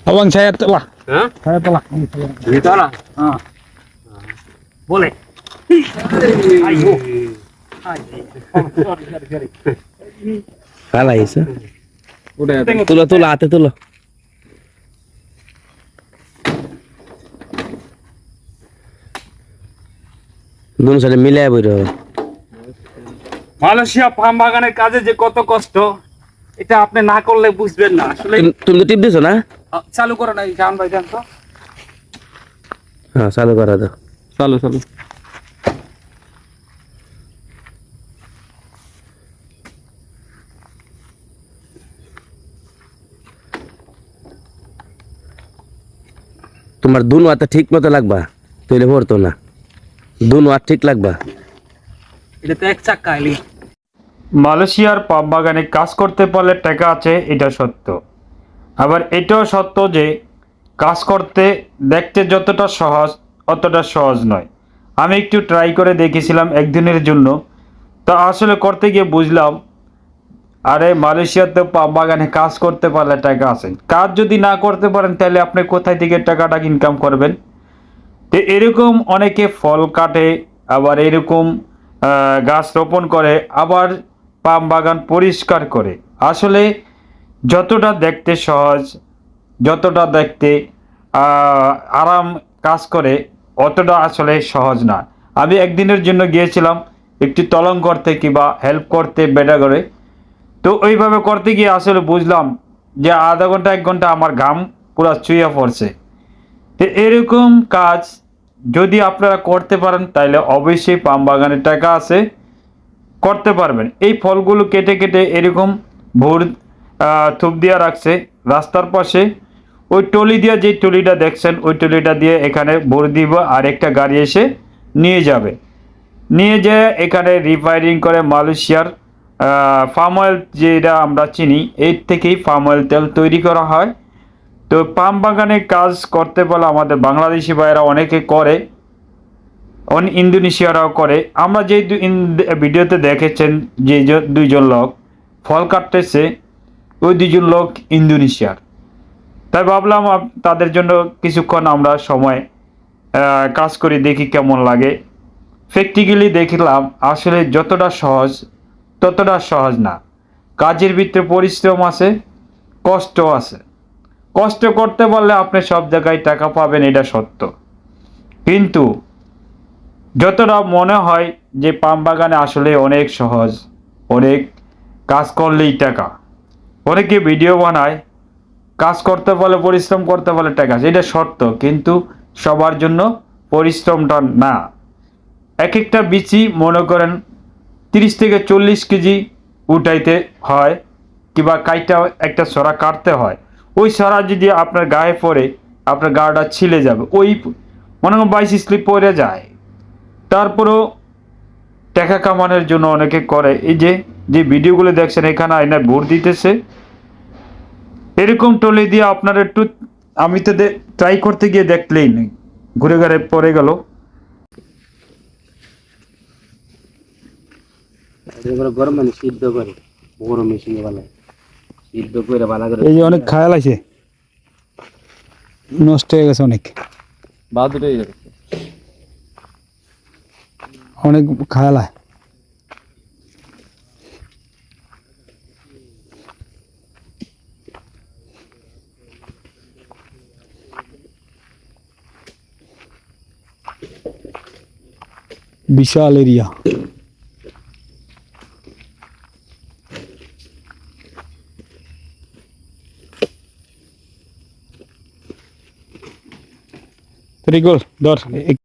Abang saya telah, হ্যাঁ saya telah. ভিতরা Ah. বলে Ayo. Kalah Isa. Udah. Tulo tulo ate tulo. দুনো সাইডে মিলাই বইর মালয়েশিয়া পাম বাগানের কাজে যে কত কষ্ট এটা আপনি না করলে বুঝবেন না আসলে তুমি তো টিপ দিছো না চালু করো না জান ভাই জান তো। হ্যাঁ চালু করা দাও চালু চালু। তোমার দুনো ঠিক মতো লাগবা? তৈলে ভরতো না। দুনো ঠিক লাগবা? এটা তো এক চাক্কা এলি। মালয়েশিয়ার পাম বাগানে কাজ করতে পারলে টাকা আছে এটা সত্য। আবার এটাও সত্য যে কাজ করতে, দেখতে যতটা সহজ, অতটা সহজ নয়। আমি একটু ট্রাই করে দেখেছিলাম একদিনের জন্য। তা আসলে করতে গিয়ে বুঝলাম, আরে মালয়েশিয়াতে পাম বাগানে কাজ করতে পারলে টাকা আছে। কাজ যদি না করতে পারেন, তাহলে আপনি কোথায় থেকে টাকাটা ইনকাম করবেন? তো এরকম অনেকে ফল কাটে, আবার এরকম গাছ রোপণ করে, আবার পাম বাগান পরিষ্কার করে। আসলে যতটা দেখতে সহজ, যতটা দেখতে আরাম কাজ করে, অতটা আসলে সহজ না। আমি একদিনের জন্য গিয়েছিলাম একটি তলং করতে কিংবা হেল্প করতে বেটা করে। তো ওইভাবে করতে গিয়ে আসলে বুঝলাম যে আধা ঘণ্টা, এক ঘণ্টা আমার ঘাম পুরো চুইয়া পড়ছে। তো এরকম কাজ যদি আপনারা করতে পারেন তাহলে অবশ্যই পাম বাগানের টাকা আছে, করতে পারবেন। এই ফলগুলো কেটে কেটে এরকম ভোর থুপ দিয়া রাখছে। রাস্তার পাশে ওই টলি দিয়ে যে টলিটা দেখছেন, ওই টলিটা দিয়ে এখানে ভোর দিব, আর একটা গাড়ি এসে নিয়ে যাবে। নিয়ে যেয়ে এখানে রিফাইনিং করে মালয়েশিয়ার ফার্ম অয়েল যেটা আমরা চিনি, এর থেকেই ফার্ম অয়েল তেল তৈরি করা হয়। তো পাম বাগানে কাজ করতে বলে আমাদের বাংলাদেশি ভাইয়েরা অনেকে করে, অন ইন্দোনেশিয়ারাও করে। আমরা যে ভিডিওতে দেখেছেন যে দুইজন লোক, ফল কাটতেছে ওই দুইজন লোক ইন্দোনেশিয়ার। তাই ভাবলাম তাদের জন্য কিছুক্ষণ আমরা সময় কাজ করে দেখি কেমন লাগে। প্র্যাকটিক্যালি দেখলাম আসলে যতটা সহজ, ততটা সহজ না। কাজের ভিতরে পরিশ্রম আছে কষ্ট আছে। কষ্ট করতে পারলে আপনি সব জায়গায় টাকা পাবেন, এটা সত্য। কিন্তু যতটা মনে হয় যে পাম বাগানে আসলে অনেক সহজ, অনেক কাজ করলেই টাকা। অনেকে ভিডিও বানায়, কাজ করতে পারলে পরিশ্রম করতে পারলে টাকা এটা শর্ত কিন্তু সবার জন্য পরিশ্রমটা না। এক একটা বিচি মনে করেন তিরিশ থেকে চল্লিশ কেজি উঠাইতে হয়, কিংবা কাইটা একটা সরা কাটতে হয়। ওই সরা যদি আপনার গায়ে পড়ে, আপনার গাটা ছিলে যাবে, ওই মনে করেন বাইশ স্লিপ পরে যায়। তারপরেও টাকা কামানোর জন্য অনেকে করে, এই যে যে ভিডিওগুলো দেখছেন এখানে আয়না ভোট দিতেছে। এরকম টলে দিয়ে আপনার একটু আমি তো ট্রাই করতে গিয়ে দেখলেই নেই। ঘুরে ঘুরে পড়ে গেল। গরম মানে সিদ্ধ করে বড় মেশিনে বানায়। সিদ্ধ করে বানা করে এই যে অনেক খায়াল আছে। নষ্ট হয়ে গেছে অনেক। হয়ে অনেক খায়াল আছে। विशाल एरिया। त्रिगोल दौर एक